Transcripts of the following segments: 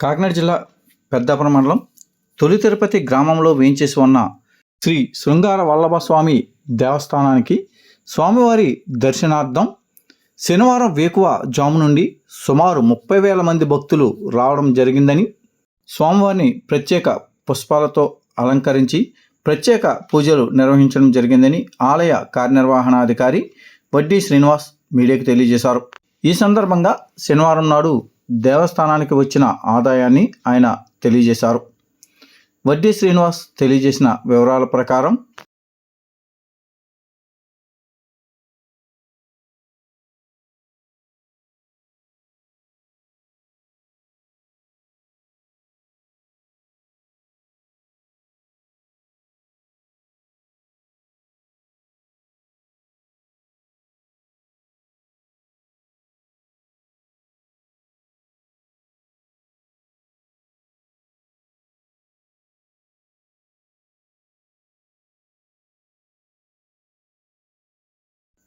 కాకినాడ జిల్లా పెద్దాపురం మండలం తొలి తిరుపతి గ్రామంలో వేయించేసి ఉన్న శ్రీ శృంగార వల్లభ స్వామి దేవస్థానానికి స్వామివారి దర్శనార్థం శనివారం వేకువ జాము నుండి సుమారు ముప్పై వేల మంది భక్తులు రావడం జరిగిందని స్వామివారిని ప్రత్యేక పుష్పాలతో అలంకరించి ప్రత్యేక పూజలు నిర్వహించడం జరిగిందని ఆలయ కార్యనిర్వహణాధికారి వడ్డీ శ్రీనివాస్ మీడియాకు తెలియజేశారు. ఈ సందర్భంగా శనివారం నాడు దేవస్థానానికి వచ్చిన ఆదాయాన్ని ఆయన తెలియజేశారు. వడ్డీ శ్రీనివాస్ తెలియజేసిన వివరాల ప్రకారం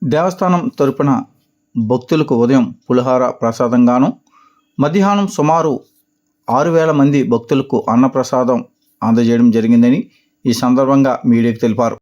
దేవస్థానం తరపున భక్తులకు ఉదయం పులిహార ప్రసాదంగాను మధ్యాహ్నం సుమారు ఆరు వేల మంది భక్తులకు అన్నప్రసాదం అందజేయడం జరిగిందని ఈ సందర్భంగా మీడియాకు తెలిపారు.